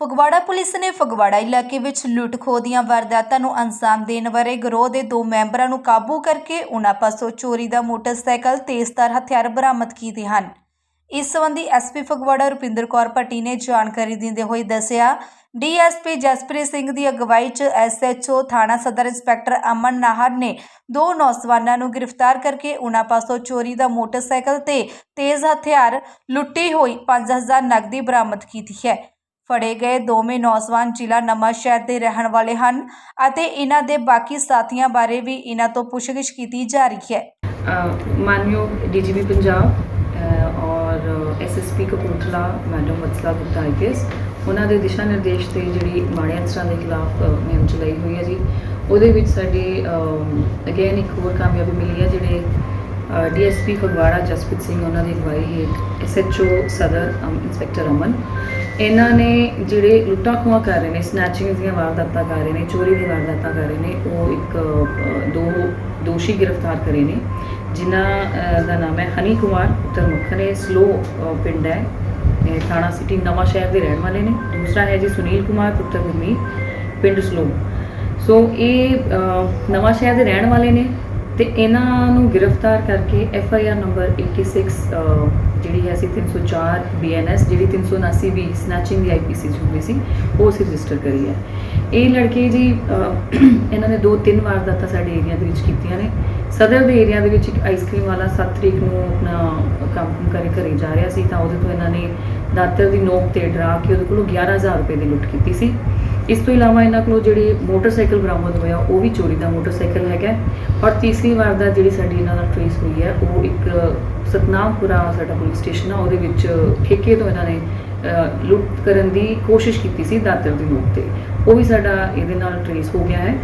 Phagwara police ਨੇ ਫਗਵਾੜਾ ਇਲਾਕੇ ਵਿੱਚ ਲੁੱਟ-ਖੋਹ ਦੀਆਂ ਵਾਰਦਾਤਾਂ ਨੂੰ ਅੰਜਾਮ ਦੇਣ ਵਾਲੇ ਗਰੋਹ ਦੇ ਦੋ ਮੈਂਬਰਾਂ ਨੂੰ ਕਾਬੂ ਕਰਕੇ ਉਹਨਾਂ ਪਾਸੋਂ ਚੋਰੀ ਦਾ ਮੋਟਰਸਾਈਕਲ ਤੇਜ਼ਧਾਰ ਹਥਿਆਰ ਬਰਾਮਦ ਕੀਤੇ ਹਨ। ਇਸ ਸੰਬੰਧੀ ਐਸਪੀ ਫਗਵਾੜਾ ਰੁਪਿੰਦਰ ਕੌਰ ਭੱਟੀ ਨੇ ਜਾਣਕਾਰੀ ਦਿੰਦੇ ਹੋਏ ਦੱਸਿਆ, ਡੀਐਸਪੀ ਜਸਪ੍ਰੀਤ ਸਿੰਘ ਦੀ ਅਗਵਾਈ 'ਚ ਐਸਐਚਓ ਥਾਣਾ ਸਦਰ ਇੰਸਪੈਕਟਰ ਅਮਨ ਨਾਹਰ ਨੇ ਦੋ ਨੌਜਵਾਨਾਂ ਨੂੰ ਗ੍ਰਿਫਤਾਰ ਕਰਕੇ ਉਹਨਾਂ ਪਾਸੋਂ ਚੋਰੀ ਦਾ ਮੋਟਰਸਾਈਕਲ ਤੇ ਤੇਜ਼ ਹਥਿਆਰ ਲੁੱਟੀ ਹੋਈ 5000 ਨਕਦੀ ਬਰਾਮਦ ਕੀਤੀ ਹੈ। ਫੜੇ ਗਏ ਦੋਵੇਂ ਨੌਜਵਾਨ ਜ਼ਿਲ੍ਹਾ ਨਵਾਂਸ਼ਹਿਰ ਦੇ ਰਹਿਣ ਵਾਲੇ ਹਨ ਅਤੇ ਇਹਨਾਂ ਦੇ ਬਾਕੀ ਸਾਥੀਆਂ ਬਾਰੇ ਵੀ ਇਹਨਾਂ ਤੋਂ ਪੁੱਛਗਿੱਛ ਕੀਤੀ ਜਾ ਰਹੀ ਹੈ। ਮਾਨਯੋਗ ਡੀਜੀਪੀ ਪੰਜਾਬ ਔਰ SSP Kapurthala madam Vatsala Gupta IPS ਉਹਨਾਂ ਦੇ ਦਿਸ਼ਾ ਨਿਰਦੇਸ਼ ਤੇ ਜਿਹੜੀ ਮਾੜੇ ਅਨਸਰਾਂ ਦੇ ਖਿਲਾਫ ਮੁਹਿੰਮ ਚਲਾਈ ਹੋਈ ਹੈ ਜੀ। ਉਹਦੇ ਵਿੱਚ ਸਾਡੇ ਅਗੇਨ ਇੱਕ ਹੋਰ ਕਾਮਯਾਬੀ ਮਿਲੀ ਹੈ ਜਿਹੜੇ ਡੀਐਸਪੀ ਫਗਵਾੜਾ ਜਸਪ੍ਰੀਤ ਸਿੰਘ ਉਹਨਾਂ ਦੀ ਅਗਵਾਈ ਹੇਠ ਐਸਐਚਓ ਸਦਰ ਅਮ, ਇੰਸਪੈਕਟਰ ਅਮਨ ਇਹਨਾਂ ਨੇ ਜਿਹੜੇ ਲੁੱਟਾਂ ਖੋਹਾਂ ਕਰ ਰਹੇ ਨੇ ਸਨੈਚਿੰਗ ਦੀਆਂ ਵਾਰਦਾਤਾਂ ਕਰ ਰਹੇ ਨੇ ਚੋਰੀ ਦੀਆਂ ਵਾਰਦਾਤਾਂ ਕਰ ਰਹੇ ਨੇ ਉਹ ਇੱਕ ਦੋ ਦੋਸ਼ੀ ਗ੍ਰਿਫਤਾਰ ਕਰੇ ਨੇ ਜਿਨ੍ਹਾਂ ਦਾ ਨਾਮ ਹੈ ਹਨੀ ਕੁਮਾਰ ਪੁੱਤਰ ਮੱਖਣੇ ਸਲੋ ਅ, ਪਿੰਡ ਹੈ ਥਾਣਾ ਸਿਟੀ ਨਵਾਂ ਸ਼ਹਿਰ ਦੇ ਰਹਿਣ ਵਾਲੇ ਨੇ ਦੂਸਰਾ ਹੈ ਜੀ ਸੁਨੀਲ ਕੁਮਾਰ ਪੁੱਤਰ ਗੁਰਮੀਤ ਪਿੰਡ ਸਲੋ। ਸੋ ਇਹ ਅ, ਨਵਾਂ ਸ਼ਹਿਰ ਦੇ ਰਹਿਣ ਵਾਲੇ ਨੇ ਤੇ ਇਹਨਾਂ ਨੂੰ ਗ੍ਰਿਫਤਾਰ ਕਰਕੇ ਐਫ ਆਈ ਆਰ ਨੰਬਰ 86 ਅ, ਜਿਹੜੀ ਹੈ ਸੀ 304 ਬੀਐਨਐਸ ਜਿਹੜੀ 379 ਵੀ ਸਨੈਚਿੰਗ ਦੀ ਆਈਪੀਸੀ ਹੁੰਦੀ ਸੀ, ਉਹ ਅਸੀਂ ਰਜਿਸਟਰ ਕਰੀ ਹੈ। ਇਹ ਲੜਕੇ ਜੀ ਇਹਨਾਂ ਨੇ ਦੋ ਤਿੰਨ ਵਾਰਦਾਤਾਂ ਸਾਡੇ ਏਰੀਆ ਦੇ ਵਿੱਚ ਕੀਤੀਆਂ ਨੇ। ਸਦਰ ਦੇ ਏਰੀਆ ਦੇ ਵਿੱਚ ਇੱਕ ਆਈਸਕ੍ਰੀਮ ਵਾਲਾ 7 ਤਰੀਕ ਨੂੰ ਆਪਣਾ ਕੰਮ ਕਰੇ ਘਰੇ ਜਾ ਰਿਹਾ ਸੀ, ਤਾਂ ਉਹਦੇ ਤੋਂ ਇਹਨਾਂ ਨੇ ਦਾਤਰ ਦੀ ਨੋਕ ਤੇ ਡਰਾ ਕੇ ਉਹਦੇ ਕੋਲੋਂ 11000 ਰੁਪਏ ਦੀ ਲੁੱਟ ਕੀਤੀ ਸੀ। ਇਸ ਤੋਂ ਇਲਾਵਾ ਇਹਨਾਂ ਕੋਲੋਂ ਜਿਹੜੀ ਮੋਟਰਸਾਈਕਲ ਬਰਾਮਦ ਹੋਇਆ, ਉਹ ਵੀ ਚੋਰੀ ਦਾ ਮੋਟਰਸਾਈਕਲ ਹੈਗਾ ਔਰ ਤੀਸਰੀ ਵਾਰ ਦਾ ਜਿਹੜੀ ਸਾਡੀ ਇਹਨਾਂ ਨਾਲ ਟ੍ਰੇਸ ਹੋਈ ਹੈ, ਉਹ ਇੱਕ ਸਤਨਾਮਪੁਰਾ ਸਾਡਾ ਪੁਲਿਸ ਸਟੇਸ਼ਨ ਆ, ਉਹਦੇ ਵਿੱਚ ਠੇਕੇ ਤੋਂ ਇਹਨਾਂ ਨੇ ਲੁੱਟ ਕਰਨ ਦੀ ਕੋਸ਼ਿਸ਼ ਕੀਤੀ ਸੀ ਦਾਤਰ ਦੀ ਨੋਕ ਤੇ। ਉਹ ਵੀ ਸਾਡਾ ਇਹਦੇ ਨਾਲ ਟ੍ਰੇਸ ਹੋ ਗਿਆ ਹੈ।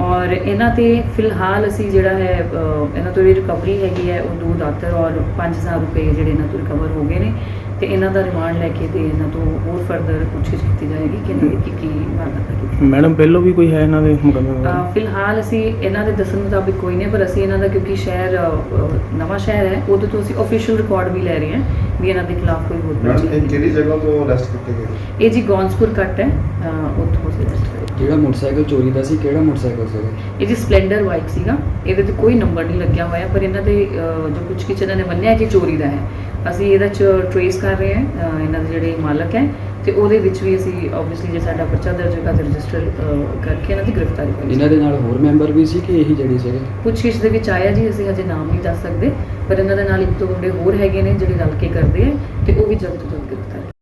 ਔਰ ਇਹਨਾਂ ਤੇ ਫਿਲਹਾਲ ਅਸੀਂ ਜਿਹੜਾ ਹੈ ਇਹਨਾਂ ਤੋਂ ਜਿਹੜੀ ਰਿਕਵਰੀ ਹੈਗੀ ਹੈ, ਉਹ ਦੋ ਦਾਤਰ ਔਰ 5000 ਰੁਪਏ ਜਿਹੜੇ ਇਹਨਾਂ ਤੋਂ ਰਿਕਵਰ ਹੋ ਗਏ ਨੇ। ਤੇ ਇਹਨਾਂ ਦਾ ਰਿਮਾਂਡ ਲੈ ਕੇ ਤੇ ਇਹਨਾਂ ਤੋਂ ਹੋਰ ਫਰਦਰ ਪੁੱਛਗਿੱਛ ਕੀਤੀ ਜਾਏਗੀ ਕਿ ਇਹਨਾਂ ਨੇ ਕੀ ਕੀ ਵਾਰਦਾਤਾਂ ਕੀਤੀ ਮੈਡਮ ਪਹਿਲੋਂ ਵੀ ਕੋਈ ਹੈ ਇਹਨਾਂ ਦੇ ਮੁਕੱਦਮੇ? ਫਿਲਹਾਲ ਅਸੀਂ ਇਹਨਾਂ ਦੇ ਦੱਸਣ ਮੁਤਾਬਿਕ ਕੋਈ ਨਹੀਂ ਪਰ ਅਸੀਂ ਇਹਨਾਂ ਦਾ ਕਿਉਂਕਿ ਸ਼ਹਿਰ ਨਵਾਂ ਸ਼ਹਿਰ ਹੈ ਉਹਦੇ ਤੋਂ ਅਸੀਂ ਅਫੀਸ਼ੀਅਲ ਰਿਕਾਰਡ ਵੀ ਲੈ ਰਹੇ ਹਾਂ ਵੀ ਇਹਨਾਂ ਦੇ ਖਿਲਾਫ ਕੋਈ ਹੋਰ ਮੈਡਮ ਇਹ ਕਿਹੜੀ ਜਗ੍ਹਾ ਤੋਂ ਅਰੈਸਟ ਕੀਤੇ ਗਏ? ਇਹ ਜੀ ਗੌਂਸਪੁਰ ਕੱਟ ਹੈ ਉੱਥੋਂ ਅਸੀਂ ਕਰੇ ਜਿਹੜਾ ਮੋਟਰਸਾਈਕਲ ਚੋਰੀ ਦਾ ਸੀ ਕਿਹੜਾ ਮੋਟਰਸਾਈਕਲ ਸੀਗਾ ਇਹ ਜੀ ਸਪਲੈਂਡਰ ਬਾਈਕ ਸੀਗਾ। ਇਹਦੇ ਤੇ ਕੋਈ ਨੰਬਰ ਨਹੀਂ ਲੱਗਿਆ ਹੋਇਆ ਪਰ ਇਹਨਾਂ ਦੇ ਜੋ ਕੁਝ ਕਿਚ ਇਹਨਾਂ ਨੇ ਮੰਨਿਆ ਕਿ ਚੋਰੀ ਦਾ ਹੈ। ਅਸੀਂ ਇਹਦਾ ਚ ਟ੍ਰੇਸ ਕਰ ਰਹੇ ਹਾਂ ਇਹਨਾਂ ਦੇ ਜਿਹੜੇ ਮਾਲਕ ਹੈ ਤੇ ਉਹਦੇ ਵਿੱਚ ਵੀ ਅਸੀਂ ਆਬਵੀਅਸਲੀ ਜੇ ਸਾਡਾ ਪਰਚਾ ਦਰਜ ਹੋਏਗਾ ਤੇ ਰਜਿਸਟਰ ਕਰਕੇ ਇਹਨਾਂ ਦੀ ਗ੍ਰਿਫਤਾਰੀ ਕਰਾਂਗੇ ਇਹਨਾਂ ਦੇ ਨਾਲ ਹੋਰ ਮੈਂਬਰ ਵੀ ਸੀ ਕਿ ਇਹੀ ਜਿਹੜੀ ਸੀਗੇ? ਪੁੱਛਗਿੱਛ ਦੇ ਵਿੱਚ ਆਇਆ ਜੀ ਅਸੀਂ ਹਜੇ ਨਾਮ ਨਹੀਂ ਦੱਸ ਸਕਦੇ ਪਰ ਇਹਨਾਂ ਦੇ ਨਾਲ ਇੱਕ ਦੋ ਮੁੰਡੇ ਹੋਰ ਹੈਗੇ ਨੇ ਜਿਹੜੇ ਰਲ ਕੇ ਕਰਦੇ ਆ ਤੇ ਉਹ ਵੀ ਜਲਦ ਤੋਂ ਜਲਦ